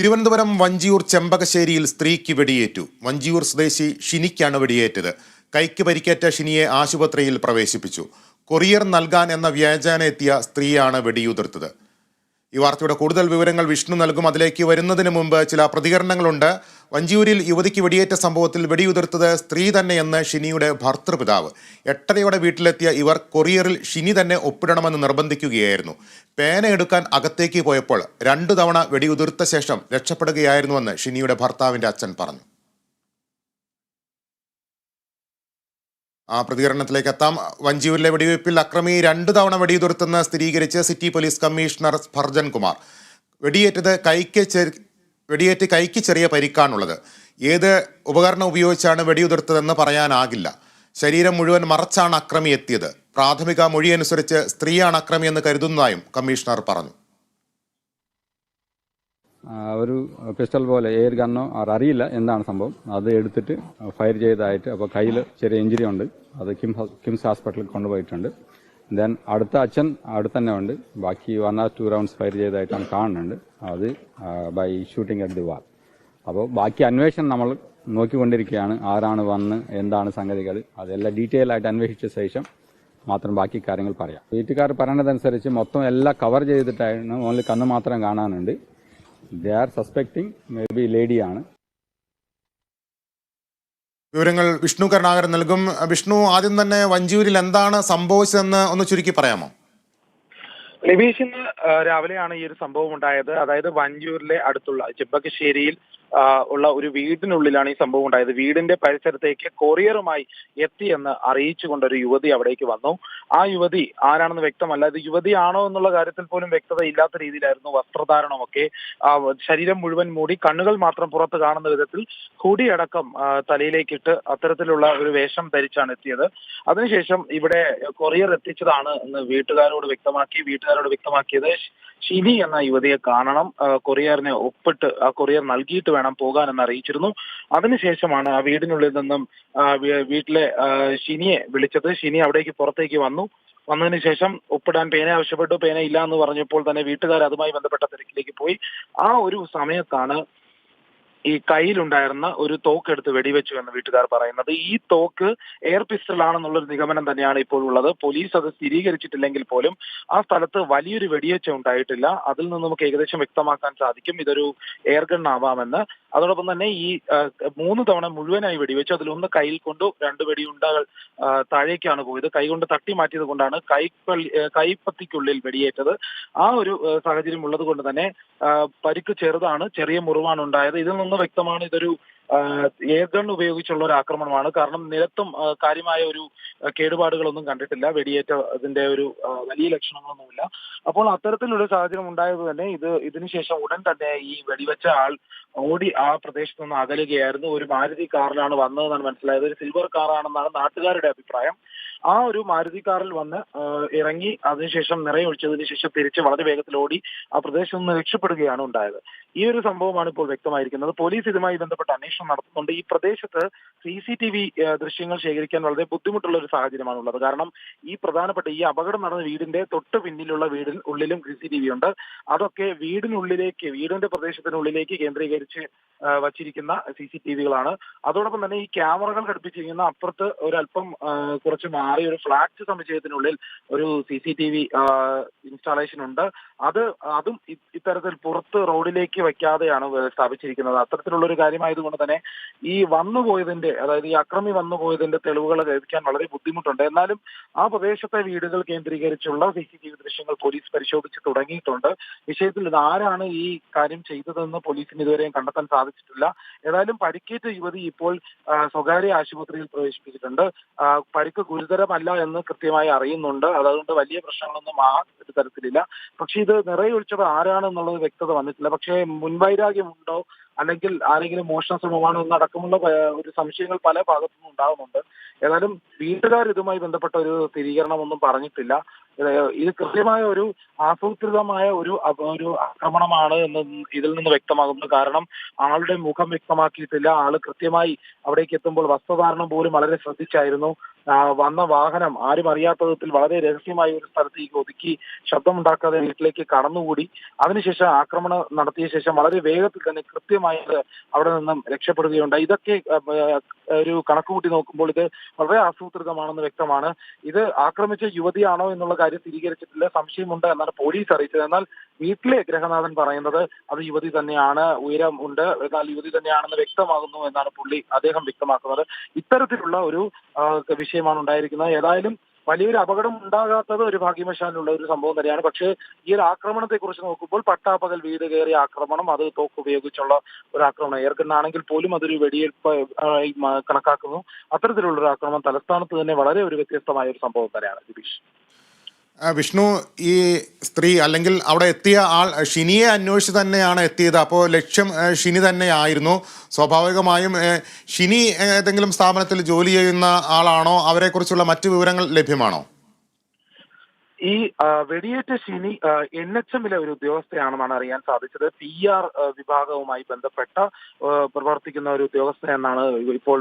തിരുവനന്തപുരം വഞ്ചിയൂർ ചെമ്പകശ്ശേരിയിൽ സ്ത്രീക്ക് വെടിയേറ്റു. വഞ്ചിയൂർ സ്വദേശി ഷിനിക്കാണ് വെടിയേറ്റത്. കൈക്ക് പരിക്കേറ്റ ഷിനിയെ ആശുപത്രിയിൽ പ്രവേശിപ്പിച്ചു. കൊറിയർ നൽകാൻ എന്ന വ്യാജാനെത്തിയ സ്ത്രീയാണ് വെടിയുതിർത്തത്. ഈ വാർത്തയുടെ കൂടുതൽ വിവരങ്ങൾ വിഷ്ണു നൽകും. അതിലേക്ക് വരുന്നതിന് മുമ്പ് ചില പ്രതികരണങ്ങളുണ്ട്. വഞ്ചിയൂരിൽ യുവതിക്ക് വെടിയേറ്റ സംഭവത്തിൽ വെടിയുതിർത്തത് സ്ത്രീ തന്നെയെന്ന് ഷിനിയുടെ ഭർത്തൃപിതാവ്. എട്ടരയോടെ വീട്ടിലെത്തിയ ഇവർ കൊറിയറിൽ ഷിനി തന്നെ ഒപ്പിടണമെന്ന് നിർബന്ധിക്കുകയായിരുന്നു. പേന എടുക്കാൻ അകത്തേക്ക് പോയപ്പോൾ രണ്ടു തവണ വെടിയുതിർത്ത ശേഷം രക്ഷപ്പെടുകയായിരുന്നുവെന്ന് ഷിനിയുടെ ഭർത്താവിന്റെ അച്ഛൻ പറഞ്ഞു. പ്രതികരണത്തിലേക്ക് എത്താം വഞ്ചിയൂരിലെ വെടിവയ്പ്പിൽ അക്രമി രണ്ടു തവണ വെടിയുതിർത്തെന്ന് സ്ഥിരീകരിച്ച് city police commissioner Spurgeon Kumar. വെടിയേറ്റത് കൈക്ക് വെടിയേറ്റ് കൈക്ക് ചെറിയ പരിക്കാണുള്ളത്. ഏത് ഉപകരണം ഉപയോഗിച്ചാണ് വെടിയുതിർത്തതെന്ന് പറയാനാകില്ല. ശരീരം മുഴുവൻ മറച്ചാണ് അക്രമി എത്തിയത്. പ്രാഥമിക മൊഴിയനുസരിച്ച് സ്ത്രീയാണ് അക്രമിയെന്ന് കരുതുന്നതായും കമ്മീഷണർ പറഞ്ഞു. ആ, ഒരു പിസ്റ്റൾ പോലെ എയർ ഗണ്ണോ അറിയില്ല എന്താണ് സംഭവം. അത് എടുത്തിട്ട് ഫയർ ചെയ്തതായിട്ട് അപ്പോൾ കയ്യിൽ ചെറിയ ഇഞ്ചുറി ഉണ്ട്. അത് കിം കിംസ് ഹോസ്പിറ്റലിൽ കൊണ്ടുപോയിട്ടുണ്ട്. ദെൻ അടുത്ത അച്ഛൻ അവിടെ തന്നെ ഉണ്ട്. ബാക്കി one or two rounds fire ചെയ്തതായിട്ടാണ് കാണുന്നുണ്ട്. അത് by shooting at the wall അപ്പോൾ ബാക്കി അന്വേഷണം നമ്മൾ നോക്കിക്കൊണ്ടിരിക്കുകയാണ്. ആരാണ് വന്ന് എന്താണ് സംഗതികൾ. അതെല്ലാം ഡീറ്റെയിൽ ആയിട്ട് അന്വേഷിച്ച ശേഷം മാത്രം ബാക്കി കാര്യങ്ങൾ പറയാം. വീട്ടുകാർ പറയണതനുസരിച്ച് മൊത്തം എല്ലാം കവർ ചെയ്തിട്ടായിരുന്നു ഓൺലി കണ്ണ് മാത്രം കാണാനുണ്ട്. They are suspecting may be ലേഡിയാണ് വിവരങ്ങൾ വിഷ്ണു കരുണാകരൻ നൽകും. വിഷ്ണു ആദ്യം തന്നെ വഞ്ചിയൂരിൽ എന്താണ് സംഭവിച്ചതെന്ന് ഒന്ന് ചുരുക്കി പറയാമോ? ലബീഷ് ഇന്ന് രാവിലെയാണ് ഈ ഒരു സംഭവം ഉണ്ടായത് അതായത് വഞ്ചൂരിലെ അടുത്തുള്ള ചെമ്പകശ്ശേരിയിൽ ആ, ഉള്ള ഒരു വീടിനുള്ളിലാണ് ഈ സംഭവം ഉണ്ടായത്. വീടിന്റെ പരിസരത്തേക്ക് കൊറിയറുമായി എത്തിയെന്ന് അറിയിച്ചുകൊണ്ട് ഒരു യുവതി അവിടേക്ക് വന്നു. ആ യുവതി ആരാണെന്ന് വ്യക്തമല്ല. ഇത് യുവതിയാണോ എന്നുള്ള കാര്യത്തിൽ പോലും വ്യക്തത ഇല്ലാത്ത രീതിയിലായിരുന്നു വസ്ത്രധാരണമൊക്കെ. ശരീരം മുഴുവൻ മൂടി കണ്ണുകൾ മാത്രം പുറത്ത് കാണുന്ന വിധത്തിൽ കുടിയടക്കം തലയിലേക്കിട്ട് അത്തരത്തിലുള്ള ഒരു വേഷം ധരിച്ചാണ് എത്തിയത്. അതിനുശേഷം ഇവിടെ കൊറിയർ എത്തിച്ചതാണ് എന്ന് വീട്ടുകാരോട് വ്യക്തമാക്കി വീട്ടുകാരോട് വ്യക്തമാക്കിയത് ശിനി എന്ന യുവതിയെ കാണണം. കൊറിയറിനെ ഒപ്പിട്ട് ആ കൊറിയർ നൽകിയിട്ട് വേണം പോകാൻ എന്ന് അറിയിച്ചിരുന്നു. അതിനുശേഷമാണ് ആ വീടിനുള്ളിൽ നിന്നും വീട്ടിലെ ഷിനിയെ വിളിച്ചത്. ഷിനി അവിടേക്ക് പുറത്തേക്ക് വന്നു. വന്നതിന് ശേഷം ഒപ്പിടാൻ പേന ആവശ്യപ്പെട്ടു. പേന ഇല്ല എന്ന് പറഞ്ഞപ്പോൾ തന്നെ വീട്ടുകാർ അതുമായി ബന്ധപ്പെട്ട തിരക്കിലേക്ക് പോയി. ആ ഒരു സമയത്താണ് ഈ കയ്യിലുണ്ടായിരുന്ന ഒരു തോക്ക് എടുത്ത് വെടിവെച്ചു എന്ന് വീട്ടുകാർ പറയുന്നത്. ഈ തോക്ക് എയർ പിസ്റ്റൾ ആണെന്നുള്ളൊരു നിഗമനം തന്നെയാണ് ഇപ്പോൾ ഉള്ളത്. പോലീസ് അത് സ്ഥിരീകരിച്ചിട്ടില്ലെങ്കിൽ പോലും ആ സ്ഥലത്ത് വലിയൊരു വെടിവെച്ച ഉണ്ടായിട്ടില്ല. അതിൽ നിന്ന് നമുക്ക് ഏകദേശം വ്യക്തമാക്കാൻ സാധിക്കും. ഇതൊരു എയർ ഗൺ ആവാമെന്ന്. അതോടൊപ്പം തന്നെ ഈ മൂന്ന് തവണ മുഴുവനായി വെടിവെച്ചു. അതിലൊന്ന് കയ്യിൽ കൊണ്ടു രണ്ട് വെടിയുണ്ടകൾ താഴേക്കാണ് പോയത്. കൈകൊണ്ട് തട്ടി മാറ്റിയത് കൊണ്ടാണ് കൈപ്പള്ളി കൈപ്പത്തിക്കുള്ളിൽ വെടിയേറ്റത്. ആ ഒരു സാഹചര്യം ഉള്ളത് കൊണ്ട് തന്നെ പരിക്ക് ചെറുതാണ് ചെറിയ മുറിവാണ് ഉണ്ടായത്. ഇതിൽ നിന്ന് വ്യക്തമാണ് ഇതൊരു എയർ ഉപയോഗിച്ചുള്ള ഒരു ആക്രമണമാണ്. കാരണം നിലത്തും കാര്യമായ ഒരു കേടുപാടുകളൊന്നും കണ്ടിട്ടില്ല. വെടിയേറ്റ അതിന്റെ ഒരു വലിയ ലക്ഷണങ്ങളൊന്നുമില്ല. അപ്പോൾ അത്തരത്തിലൊരു സാഹചര്യം ഉണ്ടായത് തന്നെ ഇത് ഇതിനുശേഷം ഉടൻ തന്നെ ഈ വെടിവെച്ച ആൾ ഓടി ആ പ്രദേശത്ത് നിന്ന് അകലുകയായിരുന്നു. ഒരു മാരുതി കാറിലാണ് വന്നതെന്നാണ് മനസ്സിലായത്. ഒരു സിൽവർ കാറാണെന്നാണ് നാട്ടുകാരുടെ അഭിപ്രായം. ആ ഒരു മാരുതി കാറിൽ വന്ന് ഇറങ്ങി അതിനുശേഷം നിറയൊഴിച്ചതിന് ശേഷം തിരിച്ച് വളരെ വേഗത്തിൽ ഓടി ആ പ്രദേശത്ത് നിന്ന് രക്ഷപ്പെടുകയാണ് ഉണ്ടായത്. ഈ ഒരു സംഭവമാണ് ഇപ്പോൾ വ്യക്തമായിരിക്കുന്നത്. പോലീസ് ഇതുമായി ബന്ധപ്പെട്ട അന്വേഷണം നടത്തുന്നുണ്ട്. ഈ പ്രദേശത്ത് സി സി ടി വി ദൃശ്യങ്ങൾ ശേഖരിക്കാൻ വളരെ ബുദ്ധിമുട്ടുള്ള ഒരു സാഹചര്യമാണ് ഉള്ളത് കാരണം ഈ പ്രധാനപ്പെട്ട ഈ അപകടം നടന്ന വീടിന്റെ തൊട്ട് പിന്നിലുള്ള വീടിന് ഉള്ളിലും സി സി ടി വി ഉണ്ട്. അതൊക്കെ വീടിനുള്ളിലേക്ക് വീടിന്റെ പ്രദേശത്തിനുള്ളിലേക്ക് കേന്ദ്രീകരിച്ച് വച്ചിരിക്കുന്ന സി സി ടി വികളാണ്. അതോടൊപ്പം തന്നെ ഈ ക്യാമറകൾ ഘടിപ്പിച്ചിരിക്കുന്ന അപ്പുറത്ത് ഒരല്പം കുറച്ച് മാറി ഒരു ഫ്ലാറ്റ് സമുച്ചയത്തിനുള്ളിൽ ഒരു C C T V installation ഉണ്ട്. അത് അതും ഇത്തരത്തിൽ പുറത്ത് റോഡിലേക്ക് വെക്കാതെയാണ് സ്ഥാപിച്ചിരിക്കുന്നത്. അത്തരത്തിലുള്ള ഒരു കാര്യമായതുകൊണ്ട് തന്നെ ഈ വന്നുപോയതിന്റെ അതായത് ഈ അക്രമി വന്നുപോയതിന്റെ തെളിവുകൾ ലഭിക്കാൻ വളരെ ബുദ്ധിമുട്ടുണ്ട്. എന്നാലും ആ പ്രദേശത്തെ വീടുകൾ കേന്ദ്രീകരിച്ചുള്ള സി സി ടി വി ദൃശ്യങ്ങൾ പോലീസ് പരിശോധിച്ച് തുടങ്ങിയിട്ടുണ്ട്. വിഷയത്തിൽ ഇത് ആരാണ് ഈ കാര്യം ചെയ്തതെന്ന് പോലീസിന് ഇതുവരെയും കണ്ടെത്താൻ സാധിച്ചിട്ടില്ല ഏതായാലും പരിക്കേറ്റ യുവതി ഇപ്പോൾ സ്വകാര്യ ആശുപത്രിയിൽ പ്രവേശിപ്പിച്ചിട്ടുണ്ട്. പരിക്ക് ഗുരുതരമല്ല എന്ന് കൃത്യമായി അറിയുന്നുണ്ട്. അതുകൊണ്ട് വലിയ പ്രശ്നങ്ങളൊന്നും ആ ഒരു തരത്തിലില്ല. പക്ഷെ ഇത് നിറയൊഴിച്ചത് ആരാണെന്നുള്ളത് വ്യക്തത വന്നിട്ടില്ല. പക്ഷേ മുൻവൈരാഗ്യമുണ്ടോ അല്ലെങ്കിൽ ആരെങ്കിലും മോഷണ ശ്രമമാണോ എന്നടക്കമുള്ള ഒരു സംശയങ്ങൾ പല ഭാഗത്തു നിന്നും ഉണ്ടാകുന്നുണ്ട്. ഏതായാലും വീട്ടുകാർ ഇതുമായി ബന്ധപ്പെട്ട ഒരു സ്ഥിരീകരണമൊന്നും പറഞ്ഞിട്ടില്ല. ഇത് കൃത്യമായ ഒരു ആസൂത്രിതമായ ഒരു ഒരു ആക്രമണമാണ് എന്ന് ഇതിൽ നിന്ന് വ്യക്തമാകുന്നു. കാരണം ആളുടെ മുഖം വ്യക്തമാക്കിയിട്ടില്ല. ആൾ കൃത്യമായി അവിടേക്ക് എത്തുമ്പോൾ വസ്ത്രധാരണം പോലും വളരെ ശ്രദ്ധിച്ചായിരുന്നു. വന്ന വാഹനം ആരും അറിയാത്ത വിധത്തിൽ വളരെ രഹസ്യമായ ഒരു സ്ഥലത്തേക്ക് ഒതുക്കി ശബ്ദമുണ്ടാക്കാതെ വീട്ടിലേക്ക് കടന്നുകൂടി. അതിനുശേഷം ആക്രമണം നടത്തിയ ശേഷം വളരെ വേഗത്തിൽ തന്നെ കൃത്യമായി അവിടെ നിന്നും രക്ഷപ്പെടുകയുണ്ടായി. ഇതൊക്കെ ഒരു കണക്കുകൂട്ടി നോക്കുമ്പോൾ ഇത് വളരെ ആസൂത്രിതമാണെന്ന് വ്യക്തമാണ്. ഇത് ആക്രമിച്ച യുവതിയാണോ എന്നുള്ള കാര്യം സ്ഥിരീകരിച്ചിട്ടില്ല. സംശയമുണ്ട് എന്നാണ് പോലീസ് അറിയിച്ചത്. എന്നാൽ വീട്ടിലെ ഗ്രഹനാഥൻ പറയുന്നത് അത് യുവതി തന്നെയാണ് ഉയരം ഉണ്ട് എന്നാൽ യുവതി തന്നെയാണെന്ന് വ്യക്തമാകുന്നു എന്നാണ് പുള്ളി അദ്ദേഹം വ്യക്തമാക്കുന്നത്. ഇത്തരത്തിലുള്ള ഒരു ആ, വിഷയമാണ് ഉണ്ടായിരിക്കുന്നത്. ഏതായാലും വലിയൊരു അപകടം ഉണ്ടാകാത്തത് ഒരു ഭാഗ്യവശാലുള്ള ഒരു സംഭവം തന്നെയാണ്. പക്ഷേ ഈ ഒരു ആക്രമണത്തെ കുറിച്ച് നോക്കുമ്പോൾ പട്ടാപ്പകൽ വീട് കയറിയ ആക്രമണം അത് തോക്ക് ഉപയോഗിച്ചുള്ള ഒരു ആക്രമണം എയർഗണ്ണാണെങ്കിൽ പോലും അതൊരു വെടിയേൽപ്പ് കണക്കാക്കുന്നു. അത്തരത്തിലുള്ള ഒരു ആക്രമണം തലസ്ഥാനത്ത് തന്നെ വളരെ ഒരു വ്യത്യസ്തമായ ഒരു സംഭവം തന്നെയാണ് ദിബീഷ് വിഷ്ണു ഈ സ്ത്രീ അല്ലെങ്കിൽ അവിടെ എത്തിയ ആൾ ഷിനിയെ അന്വേഷിച്ച് തന്നെയാണ് എത്തിയത്. അപ്പോൾ ലക്ഷ്യം ഷിനി ഷിനി തന്നെയായിരുന്നു. സ്വാഭാവികമായും ഷിനി ഏതെങ്കിലും സ്ഥാപനത്തിൽ ജോലി ചെയ്യുന്ന ആളാണോ? അവരെക്കുറിച്ചുള്ള മറ്റു വിവരങ്ങൾ ലഭ്യമാണോ? ഈ വെടിയേറ്റ ശിനി എൻ എച്ച് എമ്മിലെ ഒരു ഉദ്യോഗസ്ഥയാണെന്നാണ് അറിയാൻ സാധിച്ചത്. പി ആർ വിഭാഗവുമായി ബന്ധപ്പെട്ട പ്രവർത്തിക്കുന്ന ഒരു ഉദ്യോഗസ്ഥ എന്നാണ് ഇപ്പോൾ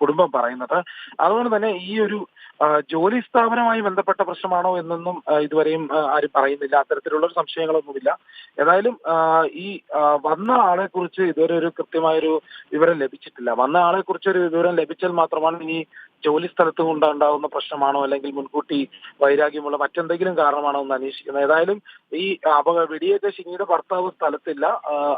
കുടുംബം പറയുന്നത്. അതുകൊണ്ട് തന്നെ ഈ ഒരു ജോലി സ്ഥാപനവുമായി ബന്ധപ്പെട്ട പ്രശ്നമാണോ എന്നൊന്നും ഇതുവരെയും ആരും പറയുന്നില്ല. അത്തരത്തിലുള്ള സംശയങ്ങളൊന്നുമില്ല. ഏതായാലും ഈ വന്ന ആളെ കുറിച്ച് ഇതുവരെ ഒരു കൃത്യമായൊരു വിവരം ലഭിച്ചിട്ടില്ല. വന്ന ആളെ കുറിച്ച് ഒരു വിവരം ലഭിച്ചാൽ മാത്രമാണ് ഇനി ജോലി സ്ഥലത്ത് കൊണ്ടുണ്ടാവുന്ന പ്രശ്നമാണോ അല്ലെങ്കിൽ മുൻകൂട്ടി വൈരാഗ്യമുള്ള മറ്റെന്തെങ്കിലും കാരണമാണോ എന്ന് അന്വേഷിക്കുന്നത്? ഏതായാലും ഈ അപക വെടിയേറ്റ ശിനിയുടെ ഭർത്താവ് സ്ഥലത്തില്ല.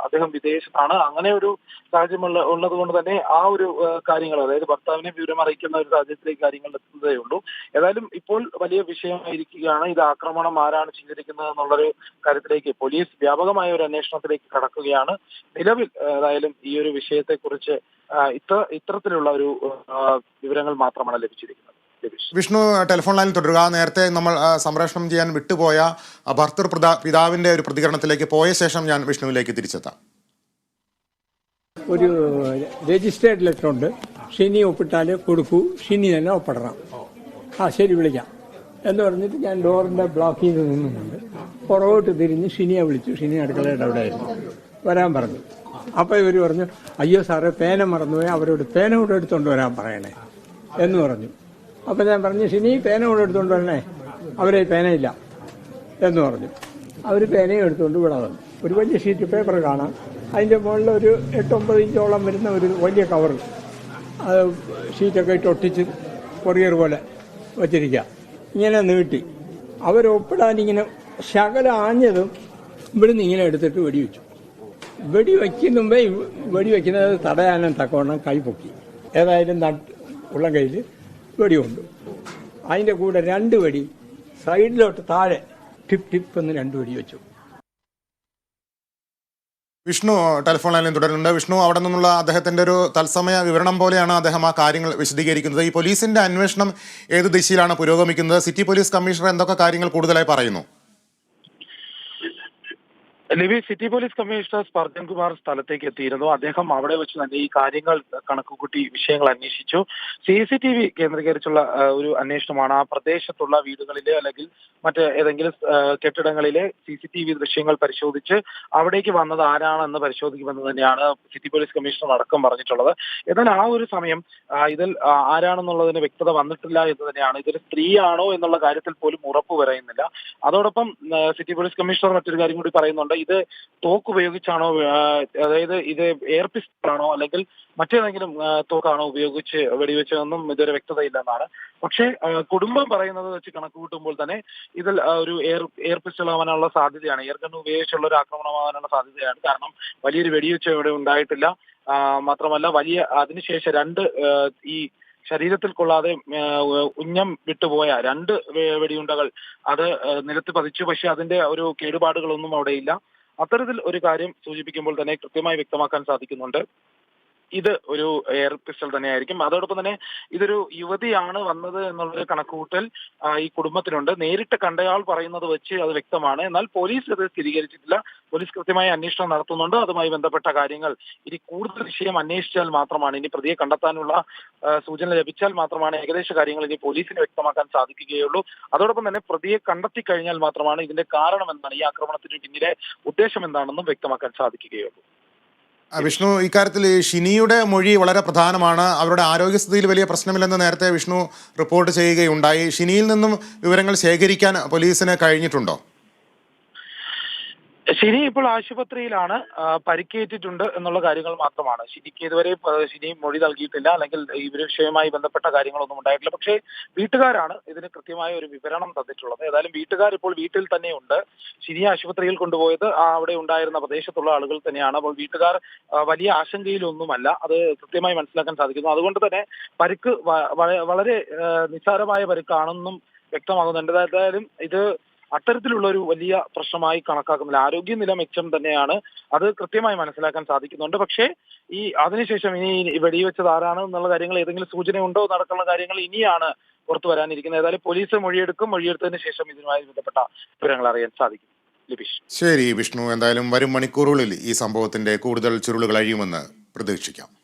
അദ്ദേഹം വിദേശത്താണ്. അങ്ങനെ ഒരു സാഹചര്യമുള്ള ഉള്ളത് കൊണ്ട് തന്നെ ആ ഒരു കാര്യങ്ങൾ അതായത് ഭർത്താവിനെ വിവരം അറിയിക്കുന്ന ഒരു സാഹചര്യത്തിലേക്ക് കാര്യങ്ങൾ എത്തുന്നതേ ഉള്ളൂ. ഏതായാലും ഇപ്പോൾ വലിയ വിഷയമായിരിക്കുകയാണ് ഇത് ആക്രമണം ആരാണ് ചെയ്തിരിക്കുന്നത് എന്നുള്ളൊരു കാര്യത്തിലേക്ക് പോലീസ് വ്യാപകമായ ഒരു അന്വേഷണത്തിലേക്ക് കടക്കുകയാണ്. നിലവിൽ ഏതായാലും ഈ ഒരു വിഷയത്തെക്കുറിച്ച് ഇത്ര ഇത്തരത്തിലുള്ള ഒരു വിവരങ്ങൾ മാത്രമാണ് ലഭിച്ചിരിക്കുന്നത്. വിഷ്ണു ടെലിഫോൺ ലൈനിൽ തുടരുക. നേരത്തെ നമ്മൾ സംപ്രേഷണം ചെയ്യാൻ വിട്ടുപോയ ഭർത്തൃ പിതാവിന്റെ ഒരു പ്രതികരണത്തിലേക്ക് പോയ ശേഷം ഞാൻ വിഷ്ണുവിലേക്ക് തിരിച്ചെത്താം. ഒരു രജിസ്റ്റേർഡ് ലെറ്റർ ഉണ്ട്. ഷിനി ഒപ്പിട്ടാൽ കൊടുക്കൂ. ഷിനി തന്നെ ഒപ്പിടണം. ആ ശരി വിളിക്കാം. എന്ന് പറഞ്ഞിട്ട് ഞാൻ ഡോറിന്റെ ബ്ലോക്ക് ചെയ്ത് നിന്നുണ്ട് പുറകോട്ട് തിരിഞ്ഞ് ഷിനിയെ വിളിച്ചു. ഷിനി അടുക്കളയുടെ അവിടെ ആയിരുന്നു. വരാൻ പറഞ്ഞു. അപ്പൊ ഇവർ പറഞ്ഞു അയ്യോ സാറേ പേന മറന്നുപോയി അവരോട് പേന കൂടെ എടുത്തോണ്ട് വരാൻ പറയണേ എന്ന് പറഞ്ഞു. അപ്പൊ ഞാൻ പറഞ്ഞു ശനി പേന കൂടെ എടുത്തോണ്ട് വരണേ അവരെ പേനയില്ല എന്ന് പറഞ്ഞു. അവർ പേനയും എടുത്തോണ്ട് ഇവിടെ വന്നു. ഒരു വലിയ ഷീറ്റ് പേപ്പർ കാണാം. അതിന്റെ മുകളിൽ ഒരു എട്ടൊമ്പത് ഇഞ്ചോളം വരുന്ന ഒരു വലിയ കവർ അത് ഷീറ്റൊക്കെ ഇട്ട് ഒട്ടിച്ച് കൊറിയർ പോലെ വച്ചിരിക്കുക ഇങ്ങനെ നീട്ടി. അവരൊപ്പിടാൻ ഇങ്ങനെ ശകലാഞ്ഞതും ഇവിടുന്ന് ഇങ്ങനെ എടുത്തിട്ട് വെടിവെച്ചു. വെടി വയ്ക്കുന്ന മുമ്പേ ഇവ- വെടി വയ്ക്കുന്നത് തടയാനും തക്കവണ്ണം കൈ പൊക്കി. ഏതായാലും നട്ട് ഉള്ളം കയ്യിൽ വെടിയുണ്ട്. അതിന്റെ കൂടെ രണ്ട് വെടി സൈഡിലോട്ട് താഴെ ടിപ്പ് ടിപ്പ് എന്ന് രണ്ട് വെടി വെച്ചു. വിഷ്ണു ടെലിഫോൺ ലൈനിൽ തുടരുന്നുണ്ട്. വിഷ്ണു അവിടെ നിന്നുള്ള അദ്ദേഹത്തിന്റെ ഒരു തത്സമയ വിവരണം പോലെയാണ് അദ്ദേഹം ആ കാര്യങ്ങൾ വിശദീകരിക്കുന്നത്. ഈ പോലീസിന്റെ അന്വേഷണം ഏത് ദിശയിലാണ് പുരോഗമിക്കുന്നത്? സിറ്റി പോലീസ് കമ്മീഷണർ എന്തൊക്കെ കാര്യങ്ങൾ കൂടുതലായി പറയുന്നു? Libi city police commissioner Spurgeon Kumar സ്ഥലത്തേക്ക് എത്തിയിരുന്നു. അദ്ദേഹം അവിടെ വെച്ച് തന്നെ ഈ കാര്യങ്ങൾ കണക്കുകൂട്ടി വിഷയങ്ങൾ അന്വേഷിച്ചു. സി സി ടി വി കേന്ദ്രീകരിച്ചുള്ള ഒരു അന്വേഷണമാണ്. ആ പ്രദേശത്തുള്ള വീടുകളിലെ അല്ലെങ്കിൽ മറ്റ് ഏതെങ്കിലും കെട്ടിടങ്ങളിലെ സി സി ടി വി ദൃശ്യങ്ങൾ പരിശോധിച്ച് അവിടേക്ക് വന്നത് ആരാണെന്ന് പരിശോധിക്കുമെന്ന് തന്നെയാണ് സിറ്റി പോലീസ് കമ്മീഷണർ അടക്കം പറഞ്ഞിട്ടുള്ളത്. എന്നാൽ ആ ഒരു സമയം ഇതിൽ ആരാണെന്നുള്ളതിന് വ്യക്തത വന്നിട്ടില്ല എന്ന് തന്നെയാണ്. ഇതൊരു സ്ത്രീയാണോ എന്നുള്ള കാര്യത്തിൽ പോലും ഉറപ്പ് പറയുന്നില്ല അതോടൊപ്പം സിറ്റി പോലീസ് കമ്മീഷണർ മറ്റൊരു കാര്യം കൂടി പറയുന്നുണ്ട്. ഇത് തോക്ക് ഉപയോഗിച്ചാണോ അതായത് ഇത് എയർ പിസ്റ്റാണോ അല്ലെങ്കിൽ മറ്റേതെങ്കിലും തോക്കാണോ ഉപയോഗിച്ച് വെടിവെച്ചതെന്നും ഇതൊരു വ്യക്തതയില്ലെന്നാണ്. പക്ഷേ കുടുംബം പറയുന്നത് വെച്ച് കണക്ക് കൂട്ടുമ്പോൾ തന്നെ ഇതിൽ ഒരു എയർ എയർ പിസ്റ്റൾ ആവാനുള്ള സാധ്യതയാണ്. എയർ ഗൺ ഉപയോഗിച്ചുള്ള ഒരു ആക്രമണമാകാനുള്ള സാധ്യതയാണ്. കാരണം വലിയൊരു വെടിവെച്ച് ഇവിടെ ഉണ്ടായിട്ടില്ല. മാത്രമല്ല വലിയ അതിനുശേഷം രണ്ട് ഈ ശരീരത്തിൽ കൊള്ളാതെ ഉഞ്ഞം വിട്ടുപോയ രണ്ട് വെടിയുണ്ടകൾ അത് നിലത്ത് പതിച്ചു. പക്ഷെ അതിന്റെ ഒരു കേടുപാടുകളൊന്നും അവിടെയില്ല. അത്തരത്തിൽ ഒരു കാര്യം സൂചിപ്പിക്കുമ്പോൾ തന്നെ കൃത്യമായി വ്യക്തമാക്കാൻ സാധിക്കുന്നുണ്ട്. ഇത് ഒരു എയർ പിസ്റ്റൽ തന്നെയായിരിക്കും. അതോടൊപ്പം തന്നെ ഇതൊരു യുവതിയാണ് വന്നത് എന്നുള്ളൊരു കണക്കുകൂട്ടൽ ഈ കുടുംബത്തിനുണ്ട് നേരിട്ട് കണ്ടയാൾ പറയുന്നത് വെച്ച് അത് വ്യക്തമാണ്. എന്നാൽ പോലീസ് അത് സ്ഥിരീകരിച്ചിട്ടില്ല. പോലീസ് കൃത്യമായ അന്വേഷണം നടത്തുന്നുണ്ട്. അതുമായി ബന്ധപ്പെട്ട കാര്യങ്ങൾ ഇനി കൂടുതൽ വിഷയം അന്വേഷിച്ചാൽ മാത്രമാണ് ഇനി പ്രതിയെ കണ്ടെത്താനുള്ള സൂചന ലഭിച്ചാൽ മാത്രമാണ് ഏകദേശ കാര്യങ്ങൾ ഇനി പോലീസിന് വ്യക്തമാക്കാൻ സാധിക്കുകയുള്ളൂ. അതോടൊപ്പം തന്നെ പ്രതിയെ കണ്ടെത്തി കഴിഞ്ഞാൽ മാത്രമാണ് ഇതിന്റെ കാരണം എന്താണ് ഈ ആക്രമണത്തിന് പിന്നിലെ ഉദ്ദേശം എന്താണെന്നും വ്യക്തമാക്കാൻ സാധിക്കുകയുള്ളൂ. വിഷ്ണു ഇക്കാര്യത്തിൽ ഷിനിയുടെ മൊഴി വളരെ പ്രധാനമാണ്. അവരുടെ ആരോഗ്യസ്ഥിതിയിൽ വലിയ പ്രശ്നമില്ലെന്ന് നേരത്തെ വിഷ്ണു റിപ്പോർട്ട് ചെയ്യുകയുണ്ടായി. ഷിനിയിൽ നിന്നും വിവരങ്ങൾ ശേഖരിക്കാൻ പോലീസിന് കഴിഞ്ഞിട്ടുണ്ടോ? ഷിനി ഇപ്പോൾ ആശുപത്രിയിലാണ് പരിക്കേറ്റിട്ടുണ്ട് എന്നുള്ള കാര്യങ്ങൾ മാത്രമാണ്. ശിനിക്ക് ഇതുവരെ ശിനി മൊഴി നൽകിയിട്ടില്ല അല്ലെങ്കിൽ ഒരു വിഷയവുമായി ബന്ധപ്പെട്ട കാര്യങ്ങളൊന്നും ഉണ്ടായിട്ടില്ല. പക്ഷേ വീട്ടുകാരാണ് ഇതിന് കൃത്യമായ ഒരു വിവരണം തന്നിട്ടുള്ളത്. ഏതായാലും വീട്ടുകാർ ഇപ്പോൾ വീട്ടിൽ തന്നെയുണ്ട് ശിനി ആശുപത്രിയിൽ കൊണ്ടുപോയത് അവിടെ ഉണ്ടായിരുന്ന പ്രദേശത്തുള്ള ആളുകൾ തന്നെയാണ്. അപ്പോൾ വീട്ടുകാർ വലിയ ആശങ്കയിലൊന്നുമല്ല. അത് കൃത്യമായി മനസ്സിലാക്കാൻ സാധിക്കുന്നു. അതുകൊണ്ട് തന്നെ പരിക്ക് വളരെ നിസ്സാരമായ പരിക്കാണെന്നും വ്യക്തമാകുന്നുണ്ട്. ഏതായാലും ഇത് അത്തരത്തിലുള്ള ഒരു വലിയ പ്രശ്നമായി കണക്കാക്കുന്നില്ല ആരോഗ്യനില മെച്ചം തന്നെയാണ് അത് കൃത്യമായി മനസ്സിലാക്കാൻ സാധിക്കുന്നുണ്ട്. പക്ഷേ ഈ അതിനുശേഷം ഇനി വെടിവെച്ചത് ആരാണ് എന്നുള്ള കാര്യങ്ങൾ ഏതെങ്കിലും സൂചന ഉണ്ടോ നടക്കുന്ന കാര്യങ്ങൾ ഇനിയാണ് പുറത്തു വരാനിരിക്കുന്നത്. ഏതായാലും പോലീസ് മൊഴിയെടുക്കും. മൊഴിയെടുത്തതിന് ശേഷം ഇതുമായി ബന്ധപ്പെട്ട വിവരങ്ങൾ അറിയാൻ സാധിക്കും. ശരി വിഷ്ണു. എന്തായാലും വരും മണിക്കൂറുകളിൽ ഈ സംഭവത്തിന്റെ കൂടുതൽ ചുരുളുകൾ അഴിയുമെന്ന് പ്രതീക്ഷിക്കാം.